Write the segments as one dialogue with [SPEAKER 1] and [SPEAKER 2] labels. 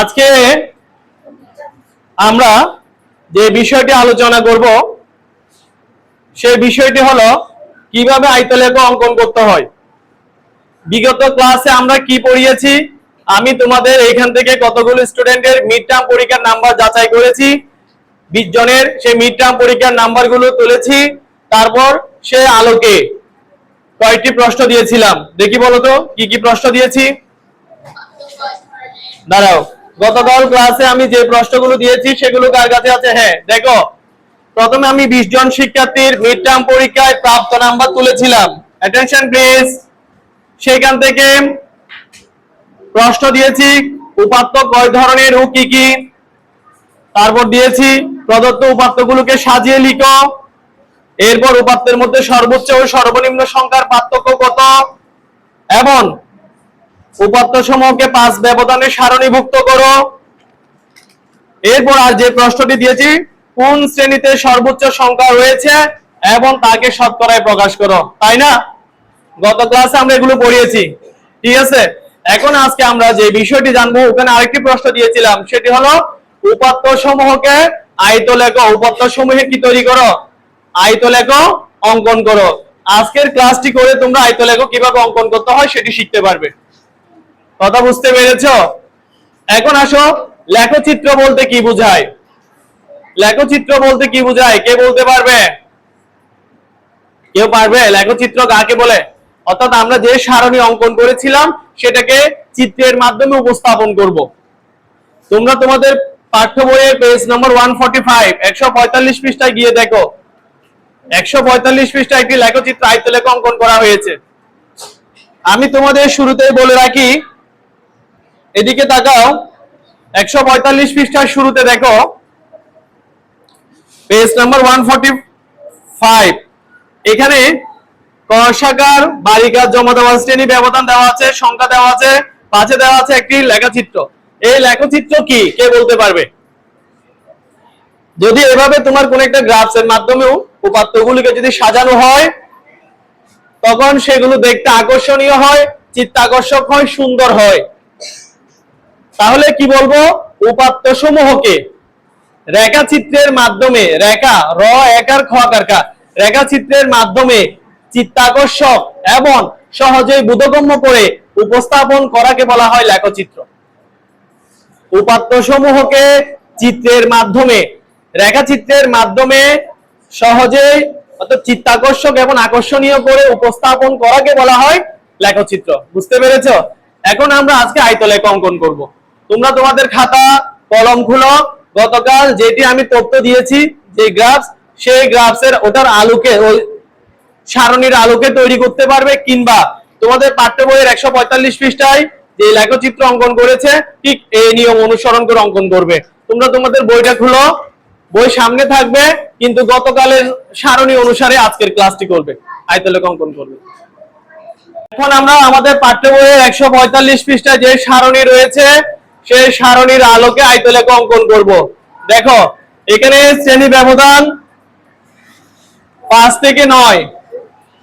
[SPEAKER 1] আজকে আমরা যে বিষয়টি আলোচনা করব, সেই বিষয়টি হলো কীভাবে আয়তলেখ অঙ্কন করতে হয়। বিগত ক্লাসে আমরা কি পড়িয়েছি, আমি তোমাদের এখান থেকে কতগুলো স্টুডেন্টের মিড টার্ম পরীক্ষার নাম্বার যাচাই করেছি, বিশ জনের সেই মিড টার্ম পরীক্ষার নাম্বারগুলো তুলেছি, তারপর সে আলোকে কয়েকটি প্রশ্ন দিয়েছিলাম। দেখি বলো তো, কি কি প্রশ্ন দিয়েছি? দাঁড়াও। গতকাল ক্লাসে আমি যে প্রশ্নগুলো দিয়েছি সেগুলো কার কাছে আছে? হ্যাঁ দেখো, প্রথমে আমি বিশ জন শিক্ষার্থীর মিড টার্ম পরীক্ষায় প্রাপ্ত নাম্বার তুলেছিলাম। অ্যাটেনশন প্লিজ সেখান থেকে প্রশ্ন দিয়েছি, উপাত্ত কয় ধরনের ও কি কি? তারপর দিয়েছি, প্রদত্ত উপাত্তগুলোকে সাজিয়ে লিখো। এরপর উপাত্তের মধ্যে সর্বোচ্চ ও সর্বনিম্ন সংখ্যার পার্থক্য কত? এবং উপাত্ত সমূহকে পাঁচ ব্যবধানে সারণীভুক্ত করো। এরপর আর যে প্রশ্নটি দিয়েছি, কোন শ্রেণীতে সর্বোচ্চ সংখ্যা রয়েছে এবং তাকে শতকরায় প্রকাশ করো। তাই না? গত ক্লাসে আমরা এগুলো পড়িয়েছি। ঠিক আছে? এখন আজকে আমরা যে বিষয়টি জানব, ওখানে আরেকটি প্রশ্ন দিয়েছিলাম। সেটি হলো, উপাত্ত সমূহকে আয়ত লেখো উপাত্ত সমূহে কি তৈরি করো? আয়ত লেখো অঙ্কন করো। আজকের ক্লাসটি করে তোমরা আয়ত লেখো কীভাবে অঙ্কন করতে হয় সেটি শিখতে পারবে। কথা বুঝতে পেরেছ? এখন আসো, লেখচিত্র বলতে কি বোঝায়? লেখচিত্র বলতে কি বোঝায়? কে বলতে পারবে? কেউ পারবে? লেখচিত্র কাকে বলে? অর্থাৎ আমরা যে সারণী অঙ্কন করেছিলাম, সেটাকে চিত্রের মাধ্যমে উপস্থাপন করব। তোমরা তোমাদের পাঠ্য বইয়ের page number one forty five একশো পঁয়তাল্লিশ পৃষ্ঠায় গিয়ে দেখো। একশো পঁয়তাল্লিশ পৃষ্ঠায় একটি লেখচিত্র আয়তলেখ অঙ্কন করা হয়েছে। আমি তোমাদের শুরুতেই বলে রাখি এদিকে তাকাও, একশো পঁয়তাল্লিশ পৃষ্ঠার শুরুতে দেখো page number one forty five এখানে কষাকার বালিকার জমা দেওয়া শ্রেণি ব্যবধান দেওয়া আছে, সংখ্যা দেওয়া আছে পাশে দেওয়া আছে একটি লেখাচিত্র। এই লেখচিত্র কি? কে বলতে পারবে? যদি এভাবে তোমার কোন একটা গ্রাফস এর মাধ্যমেও উপাত্তগুলিকে যদি সাজানো হয়, তখন সেগুলো দেখতে আকর্ষণীয় হয়, চিত্তাকর্ষক হয়, সুন্দর হয়। তাহলে কি বলব? উপাত্ত সমূহকে রেখাচিত্রের মাধ্যমে, রেখা, র, একার, খ আকার কা, রেখাচিত্রের মাধ্যমে চিত্তাকর্ষক এবং সহজেই বোধগম্য করে উপস্থাপন করাকে বলা হয় লেখচিত্র। উপাত্ত সমূহকে চিত্রের মাধ্যমে, রেখাচিত্রের মাধ্যমে সহজেই অর্থাৎ চিত্তাকর্ষক এবং আকর্ষণীয় করে উপস্থাপন করাকে বলা হয় লেখচিত্র। বুঝতে পেরেছ? এখন আমরা আজকে আয়তলেখ অঙ্কন করব। তোমরা তোমাদের খাতা, কলম খুলো। গতকাল যেটি আমি তথ্য দিয়েছি, যে গ্রাফস, সেই গ্রাফসের ওটার আলোকে, ওই সারণীর আলোকে তৈরি করতে পারবে কিংবা তোমাদের পাঠ্য বইয়ের একশো পঁয়তাল্লিশ পৃষ্ঠায় যে লেখচিত্র অঙ্কন করেছে, ঠিক এই নিয়ম অনুসরণ করে অঙ্কন করবে। তোমরা তোমাদের বইটা খুলো। বই সামনে থাকবে, কিন্তু গতকালের সারণী অনুসারে আজকের ক্লাসটি করবে। আয়তলেখ অঙ্কন করবে। এখন আমরা আমাদের পাঠ্য বইয়ের একশো পঁয়তাল্লিশ পৃষ্ঠায় যে সারণী রয়েছে সেই সারণীর আলোকে আয়তলেখ অঙ্কন করব। দেখো, এখানে শ্রেণি ব্যবধান পাঁচ থেকে নয়।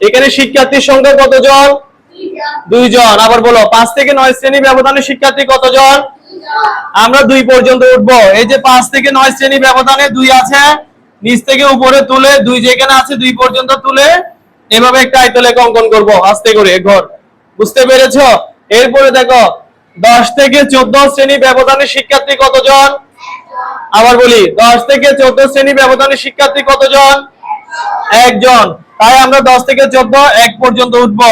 [SPEAKER 1] এখানে শিক্ষার্থীর সংখ্যা কতজন? দুইজন। আবার বলো, পাঁচ থেকে নয় শ্রেণি ব্যবধানে শিক্ষার্থী কতজন? আমরা দুই পর্যন্ত উঠবো। এই যে পাঁচ থেকে নয় শ্রেণি ব্যবধানে দুই আছে, নিচ থেকে উপরে তুলে দুই যেখানে আছে, দুই পর্যন্ত তুলে এভাবে একটা আয়তলেখ অঙ্কন করব। আস্তে করে, ঘর। বুঝতে পেরেছ? এরপরে দেখো দশ থেকে চোদ্দ শ্রেণি ব্যবধানে শিক্ষার্থী কতজন? আবার বলি, দশ থেকে চোদ্দ শ্রেণি ব্যবধানে শিক্ষার্থী কতজন? একজন। তাই আমরা দশ থেকে চোদ্দ এক পর্যন্ত উঠবো।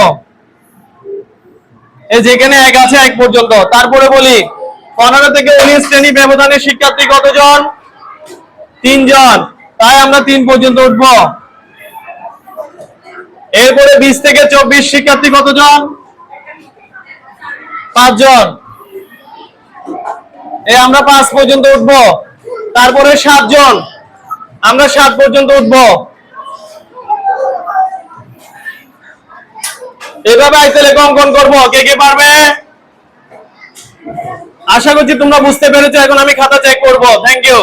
[SPEAKER 1] যেখানে এক আছে এক পর্যন্ত। তারপরে বলি, পনেরো থেকে উনিশ শ্রেণি ব্যবধানে শিক্ষার্থী কতজন? তিনজন। তাই আমরা তিন পর্যন্ত উঠবো। এরপরে বিশ থেকে চব্বিশ শিক্ষার্থী কতজন? পাঁচজন। এ, আমরা পাঁচ পর্যন্ত উঠবো। তারপরে সাতজন। আমরা সাত পর্যন্ত উঠবো। এভাবে আইতেলে অঙ্কন করব। কে কে পারবে? আশা করছি তোমরা বুঝতে পেরেছ। এখন আমি খাতা চেক করব। Thank you